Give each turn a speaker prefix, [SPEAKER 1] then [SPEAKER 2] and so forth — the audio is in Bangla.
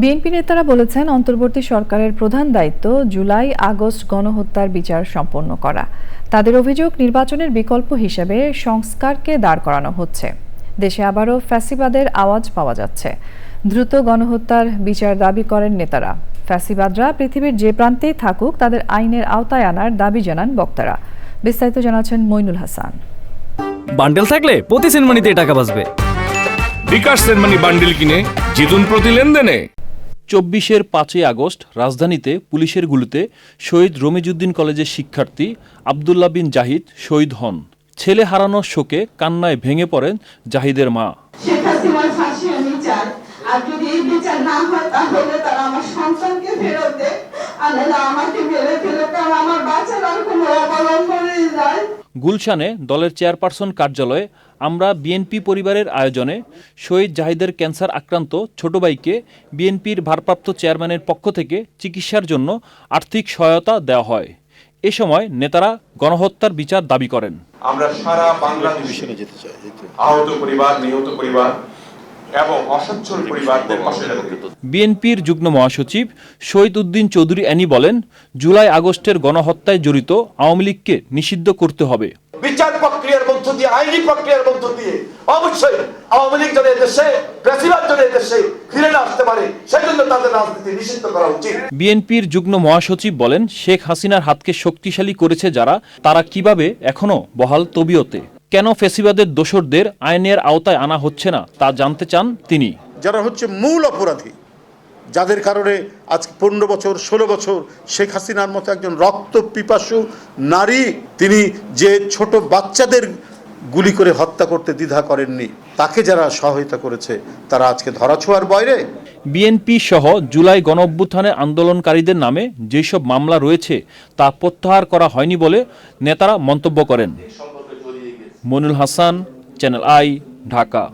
[SPEAKER 1] বিএনপি নেতারা বলেছেন অন্তর্বর্তী সরকারের প্রধান দায়িত্ব জুলাই আগস্ট গণহত্যার বিচার সম্পন্ন করা। তাদের অভিযোগ নির্বাচনের বিকল্প হিসেবে সংস্কারকে দাঁড় করানো হচ্ছে। দেশে আবারও ফ্যাসিবাদের আওয়াজ পাওয়া যাচ্ছে। দ্রুত গণহত্যার বিচার দাবি করেন নেতারা। ফ্যাসিবাদরা পৃথিবীর যে প্রান্তেই থাকুক তাদের আইনের আওতায় আনার দাবি জানান বক্তারা। বিস্তারিত জানাচ্ছেন মইনুল হাসান।
[SPEAKER 2] বান্ডেল থাকলে প্রতি সেনমানিতে টাকা বাঁচবে।
[SPEAKER 3] বিকাশ সেনমানি বান্ডিল কিনে জিতুন প্রতি লেনদেনে।
[SPEAKER 4] চব্বিশের পাঁচই আগস্ট রাজধানীতে পুলিশের গুলিতে শহীদ রমিজুদ্দিন কলেজের শিক্ষার্থী আবদুল্লা বিন জাহিদ শহীদ হন। ছেলে হারানোর শোকে কান্নায় ভেঙে পড়েন জাহিদের মা।
[SPEAKER 5] আর যদি এই বিচার না হয়, তাহলে তারা আমার সন্তানকে ফেরত দেয়।
[SPEAKER 4] গুলশানে দলের চেয়ারপারসন কার্যালয়ে আমরা বিএনপি পরিবারের আয়োজনে শহীদ জাহিদের ক্যান্সার আক্রান্ত ছোট ভাইকে বিএনপির ভারপ্রাপ্ত চেয়ারম্যানের পক্ষ থেকে চিকিৎসার জন্য আর্থিক সহায়তা দেওয়া হয়। এ সময় নেতারা গণহত্যার বিচার দাবি করেন।
[SPEAKER 6] আমরা সারা বাংলাদেশে আহত পরিবার নিহত পরিবার এবং অসচ্ছল পরিবারদের
[SPEAKER 4] বিএনপির যুগ্ম মহাসচিব শহীদ উদ্দিন চৌধুরী অ্যানি বলেন জুলাই আগস্টের গণহত্যায় জড়িত আওয়ামী লীগকে নিষিদ্ধ করতে হবে।
[SPEAKER 7] বিচার প্রক্রিয়ার মধ্য দিয়ে আইনি প্রক্রিয়ার মধ্য দিয়ে অবশ্যই আওয়ামী লীগ দেশে দেশে ফিরে না আসতে পারে সেজন্য তাদের রাজনীতি নিষিদ্ধ করা উচিত।
[SPEAKER 4] বিএনপির যুগ্ম মহাসচিব বলেন শেখ হাসিনার হাতকে শক্তিশালী করেছে যারা তারা কীভাবে এখনও বহাল তবিয়তে। কেন ফেসিবাদের দোসরদের আইনের আওতায় আনা হচ্ছে না তা জানতে চান তিনি।
[SPEAKER 8] যারা হচ্ছে মূল অপরাধী যাদের কারণে আজ পনেরো বছর ষোলো বছর শেখ হাসিনার মতো একজন রক্ত পিপাসু নারী তিনি যে ছোট বাচ্চাদের গুলি করে হত্যা করতে দ্বিধা করেননি তাকে যারা সহায়তা করেছে তারা আজকে ধরাছোঁয়ার বাইরে।
[SPEAKER 4] বিএনপি সহ জুলাই গণ অভ্যুত্থানে আন্দোলনকারীদের নামে যেসব মামলা রয়েছে তা প্রত্যাহার করা হয়নি বলে নেতারা মন্তব্য করেন। Manul Hasan channel I Dhaka